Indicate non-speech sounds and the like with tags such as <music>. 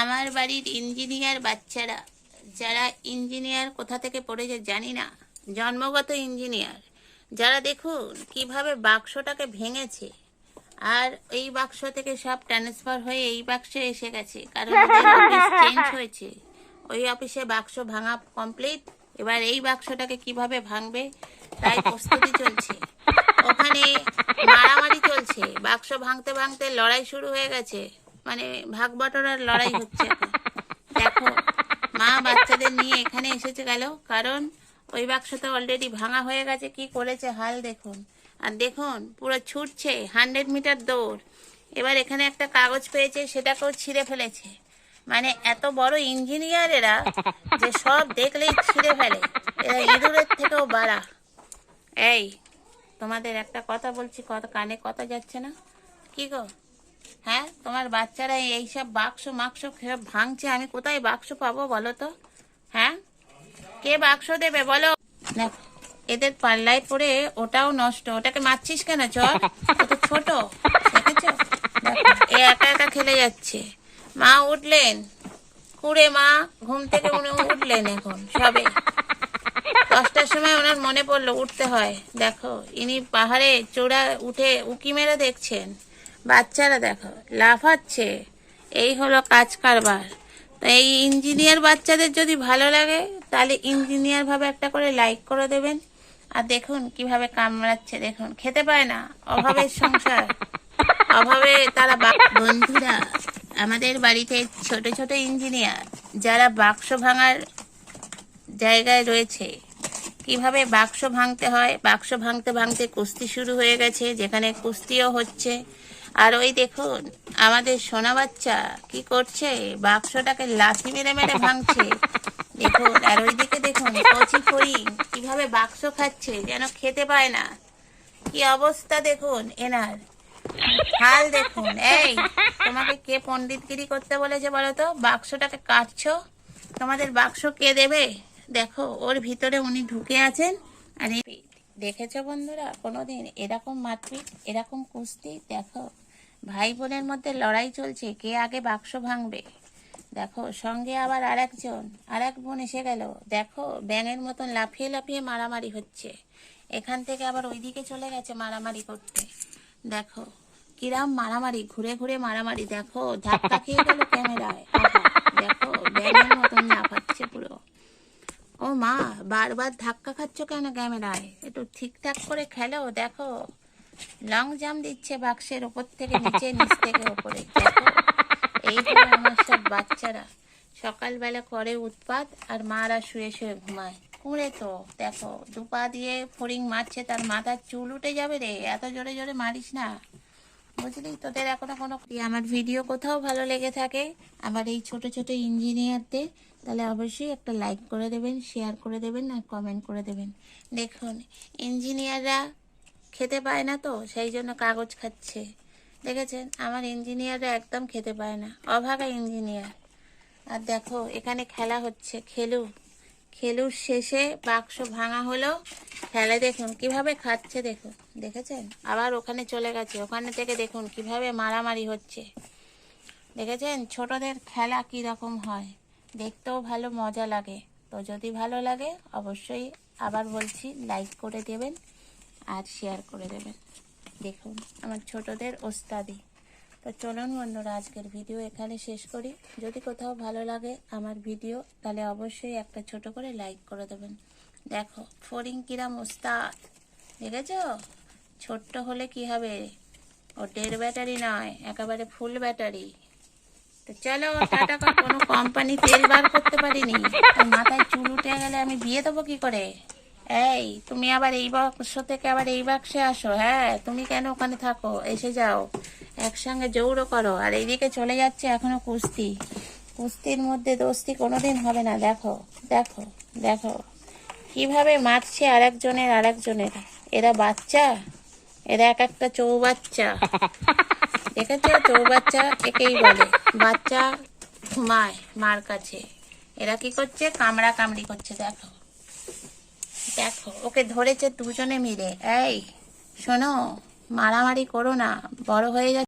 আমার বাড়ির ইঞ্জিনিয়ার বাচ্চারা, যারা ইঞ্জিনিয়ার কোথা থেকে পড়েছে জানি না, জন্মগত ইঞ্জিনিয়ার। যারা দেখুন কীভাবে বাক্সটাকে ভেঙেছে, আর এই বাক্স থেকে সব ট্রান্সফার হয়ে এই বাক্সে এসে গেছে, কারণ চেঞ্জ হয়েছে। ওই অফিসে বাক্স ভাঙা কমপ্লিট এবার এই বাক্সটাকে কীভাবে ভাঙবে, তাই প্রস্তুতি চলছে। ওখানে মারামারি চলছে, বাক্স ভাঙতে ভাঙতে লড়াই শুরু হয়ে গেছে। মানে ভাগ বটরার লড়াই হচ্ছে দেখো, মা বাচ্চাদের নিয়ে এখানে এসেছে গেল, কারণ ওই বাক্সটা অলরেডি ভাঙা হয়ে গেছে, কি করেছে হাল দেখুন। আর দেখুন, পুরো ছুটছে হান্ড্রেড মিটার দৌড়। এবার এখানে একটা কাগজ পেয়েছে, সেটাকেও ছিঁড়ে ফেলেছে। মানে এত বড় ইঞ্জিনিয়ার এরা যে সব দেখলেই ছিঁড়ে ফেলে। এরা ইঁদুরের থেকেও বাড়া। এই, তোমাদের একটা কথা বলছি কত কানে কথা যাচ্ছে না? কি গো? হ্যাঁ তোমার বাচ্চারা এইসব বাক্স মাক্স সব ভাঙছে, আমি কোথায় বাক্স পাবো বলো তো? হ্যাঁ? কে বাক্স দেবে বলো? এদের পাল্লায় পড়ে ওটাও নষ্ট। ওটাকে মারছিস কেন, চল? ছোট এ একা একা খেলে যাচ্ছে। মা উঠলেন। কুড়ে মা ঘুম থেকে উনি উঠলেন এখন, সবে। দশটার সময় ওনার মনে পড়ল, উঠতে হয়। দেখো, ইনি পাহাড়ে চূড়া উঠে উকি মেরে দেখছেন। বাচ্চারা দেখো, লাফাচ্ছে। এই হলো কাজ কারবার। তো এই ইঞ্জিনিয়ার বাচ্চাদের যদি ভালো লাগে, তাহলে ইঞ্জিনিয়ার ভাবে একটা করে লাইক করে দেবেন। আর দেখুন কীভাবে কামড়াচ্ছে, দেখুন। খেতে পায় না। অভাবের সংসার। অভাবে তারা বন্ধুরা, আমাদের বাড়িতে ছোট ছোট ইঞ্জিনিয়ার যারা বাক্স ভাঙার জায়গায় রয়েছে, কীভাবে বাক্স ভাঙতে হয়? বাক্স ভাঙতে ভাঙতে কুস্তি শুরু হয়ে গেছে, যেখানে কুস্তিও হচ্ছে। আর ওই দেখুন, আমাদের সোনা বাচ্চা কি করছে? বাক্সটাকে লাথি মেরে মেরে ভাঙছে। দেখুন, আর ওইদিকে দেখুন, কচি ফড়িং কীভাবে বাক্স খাচ্ছে যেন খেতে পায় না। কি অবস্থা দেখুন এনার। হাল দেখুন, এই তোমাকে কে পণ্ডিতগিরি করতে বলেছে বলো তো? বাক্সটাকে কাটছো। তোমাদের বাক্স কে দেবে? দেখো, ওর ভিতরে উনি ঢুকে আছেন। আর দেখেছ বন্ধুরা, কোনোদিন এরকম মাতৃ, এরকম কুস্তি, দেখো। ভাই বোনের মধ্যে লড়াই চলছে, কে আগে বাক্স ভাঙবে? দেখো, সঙ্গে আবার আরেকজন এক বোন এসে গেল। দেখো, ব্যাঙের মতন লাফিয়ে লাফিয়ে মারামারি হচ্ছে। এখান থেকে আবার ওইদিকে চলে গেছে মারামারি করতে। দেখো, কিরাম মারামারি, ঘুরে ঘুরে মারামারি। দেখো, ধাক্কা খেয়ে গেল ক্যামেরায়। দেখো, ব্যাঙের মতন লাফাচ্ছে পুরো। ও মা, বারবার ধাক্কা খাচ্ছ কেন ক্যামেরায়? একটু ঠিকঠাক করে খেলো, দেখো। লং জাম্প দিচ্ছে বাক্সের ওপর থেকে নিচে, নিচ থেকে ওপরে। দেখো, এই হলো আমার সব বাচ্চারা। সকালবেলা করে উৎপাত আর মারা শুয়ে শুয়ে ঘুমায়। কুঁড়ে তো, দেখো, দুপা দিয়ে ফড়িং মারছে, তার মাথার চুল উঠে যাবে রে। এত জোরে জোরে মারিস না। বুঝলি? তোদের এখনও কোনো আমার ভিডিও কোথাও ভালো লেগে থাকে, আমার এই ছোট ছোট ইঞ্জিনিয়ারদের, তাহলে অবশ্যই একটা লাইক করে দেবেন, শেয়ার করে দেবেন, আর কমেন্ট করে দেবেন। দেখুন, ইঞ্জিনিয়াররা খেতে পায় না তো, সেই জন্য কাগজ খাচ্ছে। দেখেছেন? আমার ইঞ্জিনিয়াররা একদম খেতে পায় না। অভাগা ইঞ্জিনিয়ার। আর দেখো, এখানে খেলা হচ্ছে। খেলু। খেলুর শেষে বাক্স ভাঙা হলো খেলে দেখুন, কীভাবে খাচ্ছে দেখুন। দেখেছেন? আবার ওখানে চলে গেছে। ওখানে থেকে দেখুন, কীভাবে মারামারি হচ্ছে। দেখেছেন? ছোটদের খেলা কি রকম হয়। দেখতেও ভালো, মজা লাগে। তো যদি ভালো লাগে, অবশ্যই আবার বলছি লাইক করে দেবেন। আর শেয়ার করে দেবেন দেখুন, আমার ছোটদের ওস্তাদি। তো চলুন বন্ধুরা, আজকের ভিডিও এখানে শেষ করি। যদি কোথাও ভালো লাগে আমার ভিডিও তাহলে অবশ্যই একটা ছোট করে লাইক করে দেবেন। দেখো, ফরিং কিরাম ওস্তাদ, দেখেছ? ছোট্ট হলে কি হবে? ও দেড় ব্যাটারি নয়, একেবারে ফুল ব্যাটারি তো চলো টাটা কোনো কোম্পানি তেল বার করতে পারিনি। মাথায় চুল উঠে গেলে আমি বিয়ে দেবো কি করে? এই তুমি আবার এই বাক্স থেকে আবার এই বাক্সে আসো হ্যাঁ? তুমি কেন ওখানে থাকো? এসে যাও। একসঙ্গে জৌড়ো করো। আর এইদিকে চলে যাচ্ছে এখনও কুস্তি। কুস্তির মধ্যে দোস্তি কোনোদিন হবে না। দেখো দেখো দেখো। কীভাবে মারছে আরেকজনের আরেকজনের? এরা বাচ্চা? এরা এক একটা চৌবাচ্চা। <laughs> দেখেছ? চৌবাচ্চা একেই বলে। বাচ্চা ঘুমায় মার কাছে। এরা কি করছে? কামড়া কামড়ি করছে দেখো। দেখো ওকে ধরেছে দুজনে মিলে। এই শোনো মারামারি করো না বড় হয়ে